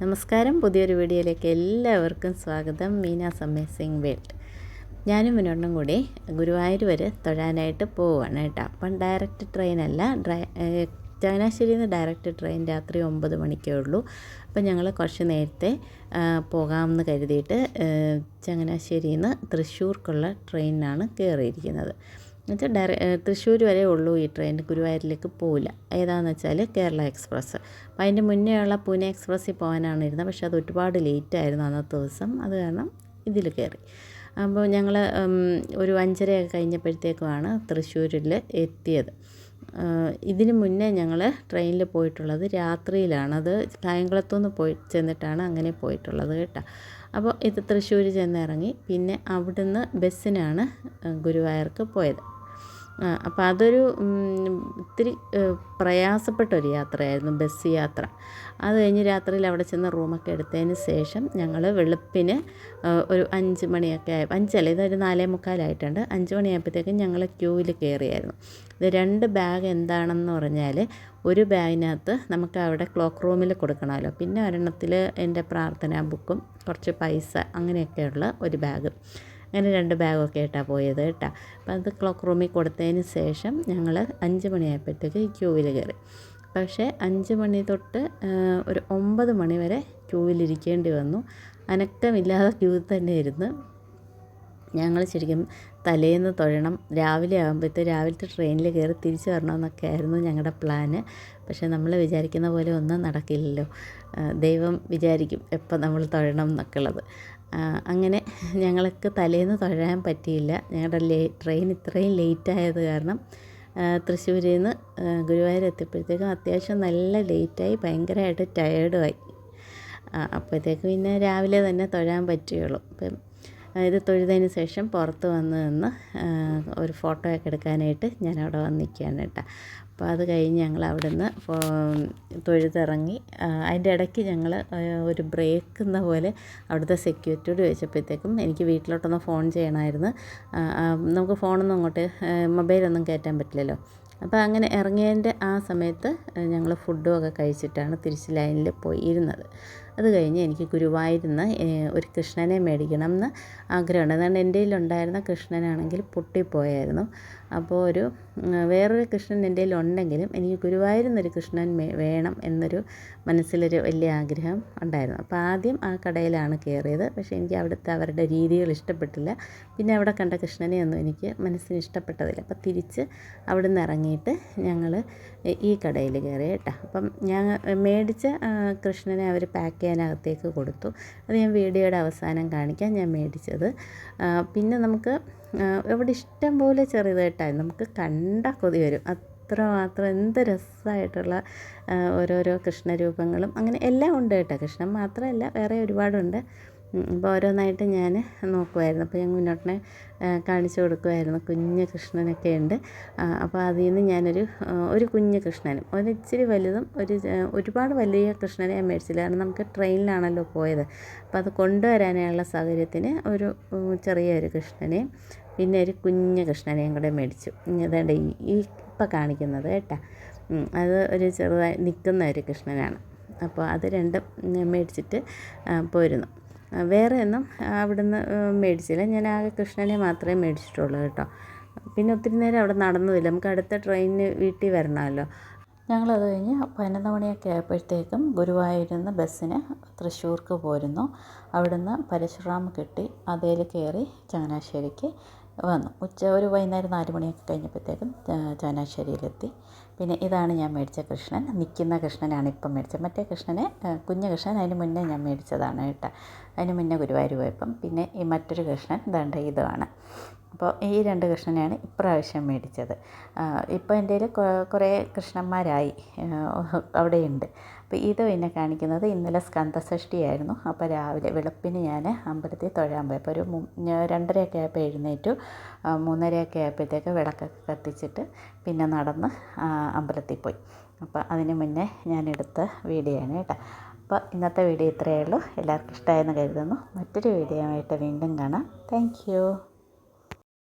നമസ്കാരം. പുതിയൊരു വീഡിയോയിലേക്ക് എല്ലാവർക്കും സ്വാഗതം. Meena's amazing world. ഞാനും മുന്നോട്ടും കൂടി ഗുരുവായൂർ വരെ തൊഴാനായിട്ട് പോവുകയാണ് കേട്ടോ. അപ്പം ഡയറക്റ്റ് ട്രെയിനല്ല ഡ്രൈ ചങ്ങനാശ്ശേരിയിൽ നിന്ന് ഡയറക്റ്റ് ട്രെയിൻ രാത്രി ഒമ്പത് മണിക്കേ ഉള്ളൂ. അപ്പം ഞങ്ങൾ കുറച്ച് നേരത്തെ പോകാമെന്ന് കരുതിയിട്ട് ചങ്ങനാശ്ശേരിയിൽ നിന്ന് തൃശ്ശൂർക്കുള്ള ട്രെയിനിനാണ് കയറിയിരിക്കുന്നത് എന്നുവെച്ചാൽ ഡയറ തൃശ്ശൂർ വരെ ഉള്ളൂ ഈ ട്രെയിൻ. ഗുരുവായൂരിലേക്ക് പോവില്ല. ഏതാണെന്ന് വെച്ചാൽ കേരള എക്സ്പ്രസ് അപ്പം അതിന്റെ മുന്നേ ഉള്ള പൂനെ എക്സ്പ്രസ്സിൽ പോകാനാണ് ഇരുന്നത് പക്ഷേ അത് ഒരുപാട് ലേറ്റ് ആയിരുന്നു അന്നത്തെ ദിവസം. അത് കാരണം ഇതിൽ കയറി. അപ്പോൾ ഞങ്ങൾ ഒരു അഞ്ചരയൊക്കെ കഴിഞ്ഞപ്പോഴത്തേക്കുമാണ് തൃശ്ശൂരിൽ എത്തിയത്. ഇതിനു മുന്നേ ഞങ്ങൾ ട്രെയിനിൽ പോയിട്ടുള്ളത് രാത്രിയിലാണ്. അത് കായംകുളത്തുനിന്ന് പോയി ചെന്നിട്ടാണ് അങ്ങനെ പോയിട്ടുള്ളത് കേട്ടോ. അപ്പോൾ ഇത് തൃശ്ശൂർ ചെന്നിറങ്ങി. പിന്നെ അവിടുന്ന് ബസ്സിനാണ് ഗുരുവായൂർക്ക് പോയത്. ആ, അപ്പോൾ അതൊരു ഇത്തിരി പ്രയാസപ്പെട്ട ഒരു യാത്രയായിരുന്നു ബസ് യാത്ര. അത് കഴിഞ്ഞ് രാത്രിയിൽ അവിടെ ചെന്ന് റൂമൊക്കെ എടുത്തതിന് ശേഷം ഞങ്ങൾ വെളുപ്പിന് ഒരു അഞ്ച് മണിയൊക്കെ ആയ അഞ്ചല്ല ഇതൊരു നാലേ മുക്കാലായിട്ടുണ്ട്. അഞ്ച് മണിയായപ്പോഴത്തേക്കും ഞങ്ങൾ ക്യൂവിൽ കയറിയായിരുന്നു ഇത് രണ്ട് ബാഗ് എന്താണെന്ന് പറഞ്ഞാൽ ഒരു ബാഗിനകത്ത് നമുക്ക് അവിടെ ക്ലോക്ക് റൂമിൽ കൊടുക്കണമല്ലോ. പിന്നെ ഒരെണ്ണത്തിൽ എന്റെ പ്രാർത്ഥനാ ബുക്കും കുറച്ച് പൈസ അങ്ങനെയൊക്കെയുള്ള ഒരു ബാഗ്. അങ്ങനെ രണ്ട് ബാഗൊക്കെ ആയിട്ടാണ് പോയത് കേട്ടോ. അപ്പം അത് ക്ലോക്ക് റൂമിൽ കൊടുത്തതിന് ശേഷം ഞങ്ങൾ അഞ്ച് മണിയായപ്പോഴത്തേക്ക് ക്യൂവിൽ കയറി. പക്ഷേ അഞ്ച് മണി തൊട്ട് ഒരു ഒമ്പത് മണി വരെ ക്യൂവിലിരിക്കേണ്ടി വന്നു. അനക്കമില്ലാതെ ക്യൂ തന്നെ ഇരുന്ന് ഞങ്ങൾ ശരിക്കും തലേന്ന് തൊഴണം. രാവിലെ ആകുമ്പോഴത്തെ രാവിലത്തെ ട്രെയിനിൽ കയറി തിരിച്ചു വരണമെന്നൊക്കെ ആയിരുന്നു ഞങ്ങളുടെ പ്ലാന്. പക്ഷേ നമ്മൾ വിചാരിക്കുന്ന പോലെ ഒന്നും നടക്കില്ലല്ലോ. ദൈവം വിചാരിക്കും എപ്പോൾ നമ്മൾ തൊഴണം എന്നൊക്കെയുള്ളത്. അങ്ങനെ ഞങ്ങൾക്ക് തലേന്ന് തൊഴാൻ പറ്റിയില്ല. ഞങ്ങളുടെ ലേ ട്രെയിൻ ഇത്രയും ലേറ്റ് ആയത് കാരണം തൃശ്ശൂരിൽ നിന്ന് ഗുരുവായൂർ എത്തിയപ്പോഴത്തേക്കും അത്യാവശ്യം നല്ല ലേറ്റായി ഭയങ്കരമായിട്ട് ടയേർഡുമായി അപ്പോഴത്തേക്ക് പിന്നെ രാവിലെ തന്നെ തൊഴാൻ പറ്റുകയുള്ളൂ. അപ്പം ഇത് തൊഴുതതിന് ശേഷം പുറത്ത് വന്ന് നിന്ന് ഒരു ഫോട്ടോയൊക്കെ എടുക്കാനായിട്ട് ഞാൻ അവിടെ കേട്ടോ. അപ്പോൾ അത് കഴിഞ്ഞ് ഞങ്ങൾ അവിടെ നിന്ന് തൊഴുതിറങ്ങി. അതിന്റെ ഇടയ്ക്ക് ഞങ്ങൾ ഒരു ബ്രേക്ക് എന്ന പോലെ അവിടുത്തെ സെക്യൂരിറ്റിയോട് ചോദിച്ചപ്പോഴത്തേക്കും എനിക്ക് വീട്ടിലോട്ടൊന്ന് ഫോൺ ചെയ്യണമായിരുന്നു. നമുക്ക് ഫോണൊന്നും അങ്ങോട്ട് മൊബൈലൊന്നും കയറ്റാൻ പറ്റില്ലല്ലോ. അപ്പോൾ അങ്ങനെ ഇറങ്ങിയതിന്റെ ആ സമയത്ത് ഞങ്ങൾ ഫുഡും ഒക്കെ കഴിച്ചിട്ടാണ് തിരിച്ച് ലൈനിൽ പോയി ഇരുന്നത് അത് കഴിഞ്ഞ് എനിക്ക് ഗുരുവായൂരിൽ ഒരു കൃഷ്ണനെ മേടിക്കണം എന്ന് ആഗ്രഹമുണ്ട്. അതുകൊണ്ട് എന്റെ കയ്യിലുണ്ടായിരുന്ന കൃഷ്ണനാണെങ്കിൽ പൊട്ടിപ്പോയായിരുന്നു. അപ്പോൾ ഒരു വേറൊരു കൃഷ്ണൻ എന്റെ കയ്യിലുണ്ടെങ്കിലും എനിക്ക് ഗുരുവായൂരിൽ നിന്നൊരു കൃഷ്ണൻ വേണം എന്നൊരു മനസ്സിലൊരു വലിയ ആഗ്രഹം ഉണ്ടായിരുന്നു. അപ്പോൾ ആദ്യം ആ കടയിലാണ് കയറിയത്. പക്ഷേ എനിക്ക് അവിടുത്തെ അവരുടെ രീതികൾ ഇഷ്ടപ്പെട്ടില്ല. പിന്നെ അവിടെ കണ്ട കൃഷ്ണനെ ഒന്നും എനിക്ക് മനസ്സിന് ഇഷ്ടപ്പെട്ടതില്ല. അപ്പോൾ തിരിച്ച് അവിടെ നിന്ന് ഇറങ്ങിയിട്ട് ഞങ്ങൾ ഈ കടയിൽ കയറി കേട്ടോ. അപ്പം ഞാൻ മേടിച്ച കൃഷ്ണനെ അവർ പാക്ക് ചെയ്യാനകത്തേക്ക് കൊടുത്തു. അത് ഞാൻ വീഡിയോയുടെ അവസാനം കാണിക്കാം. ഞാൻ മേടിച്ചത്. പിന്നെ നമുക്ക് ഇവിടെ ഇഷ്ടം പോലെ ചെറുതായിട്ടായി. നമുക്ക് കണ്ട കൊതി വരും. അത്ര മാത്രം എന്ത് രസമായിട്ടുള്ള ഓരോരോ കൃഷ്ണരൂപങ്ങളും. അങ്ങനെ എല്ലാം ഉണ്ട് കേട്ടോ. കൃഷ്ണൻ മാത്രമല്ല വേറെ ഒരുപാടുണ്ട്. അപ്പോൾ ഓരോന്നായിട്ട് ഞാൻ നോക്കുമായിരുന്നു അപ്പോൾ ഞാൻ മുന്നോട്ടിനെ കാണിച്ചു കൊടുക്കുമായിരുന്നു കുഞ്ഞ് കൃഷ്ണനൊക്കെ ഉണ്ട്. അപ്പോൾ അതിൽ നിന്ന് ഞാനൊരു ഒരു കുഞ്ഞ് കൃഷ്ണനും ഒരു ഇച്ചിരി വലുതും ഒരു ഒരുപാട് വലിയ കൃഷ്ണനെ ഞാൻ മേടിച്ചില്ല. കാരണം നമുക്ക് ട്രെയിനിലാണല്ലോ പോയത്. അപ്പോൾ അത് കൊണ്ടുവരാനുള്ള സൗകര്യത്തിന് ഒരു ചെറിയൊരു കൃഷ്ണനെയും പിന്നെ ഒരു കുഞ്ഞ് കൃഷ്ണനെയും കൂടെ മേടിച്ചു. അതേണ്ട ഈ ഇപ്പം കാണിക്കുന്നത് കേട്ടോ. അത് ഒരു ചെറുതായി നിൽക്കുന്ന ഒരു കൃഷ്ണനാണ്. അപ്പോൾ അത് രണ്ടും മേടിച്ചിട്ട് പോയിരുന്നു വേറെ ഒന്നും അവിടുന്ന് മേടിച്ചില്ല. ഞാൻ ആകെ കൃഷ്ണനെ മാത്രമേ മേടിച്ചിട്ടുള്ളൂ കേട്ടോ. പിന്നെ ഒത്തിരി നേരം അവിടെ നടന്നതില്ല നമുക്ക് അടുത്ത ട്രെയിനിന് വീട്ടിൽ വരണമല്ലോ. ഞങ്ങളത് കഴിഞ്ഞ് പതിനൊന്ന് മണിയൊക്കെ ആയപ്പോഴത്തേക്കും ഗുരുവായൂരിൽ ബസ്സിന് തൃശ്ശൂർക്ക് പോരുന്നു. അവിടുന്ന് പരശുറാം കെട്ടി അതേൽ കയറി ചങ്ങനാശ്ശേരിക്ക് വന്നു. ഉച്ച ഒരു വൈകുന്നേരം നാല് മണിയൊക്കെ കഴിഞ്ഞപ്പോഴത്തേക്കും ചങ്ങനാശ്ശേരിയിലെത്തി. പിന്നെ ഇതാണ് ഞാൻ മേടിച്ച കൃഷ്ണൻ. നിൽക്കുന്ന കൃഷ്ണനാണ് ഇപ്പം മേടിച്ചത്. മറ്റേ കൃഷ്ണനെ കുഞ്ഞ് കൃഷ്ണൻ അതിന് മുന്നേ ഞാൻ മേടിച്ചതാണ് കേട്ടോ. അതിന് മുന്നേ ഗുരുവായൂർ പോയപ്പം പിന്നെ ഈ മറ്റൊരു കൃഷ്ണൻ ദണ്ട ഇതുമാണ് അപ്പോൾ ഈ രണ്ട് കൃഷ്ണനെയാണ് ഇപ്രാവശ്യം മേടിച്ചത്. ഇപ്പോൾ എന്റെ കയ്യിൽ കുറേ കൃഷ്ണന്മാരായി അവിടെയുണ്ട്. അപ്പോൾ ഇത് പിന്നെ കാണിക്കുന്നത് ഇന്നലെ സ്കന്ദഷഷ്ടിയായിരുന്നു അപ്പോൾ രാവിലെ വെളുപ്പിന് ഞാൻ അമ്പലത്തിൽ തൊഴാൻ പോയി അപ്പോൾ ഒരു രണ്ടരയൊക്കെ ആയപ്പോൾ എഴുന്നേറ്റു. മൂന്നരയൊക്കെ ആയപ്പോഴത്തേക്ക് വിളക്കൊക്കെ കത്തിച്ചിട്ട് പിന്നെ നടന്ന് അമ്പലത്തിൽ പോയി. അപ്പോൾ അതിന് മുന്നേ ഞാനെടുത്ത വീഡിയോ ആണ് കേട്ടോ. അപ്പോൾ ഇന്നത്തെ വീഡിയോ ഇത്രയേ ഉള്ളൂ. എല്ലാവർക്കും ഇഷ്ടമായെന്ന് കരുതുന്നു. മറ്റൊരു വീഡിയോ ആയിട്ട് വീണ്ടും കാണാം. താങ്ക്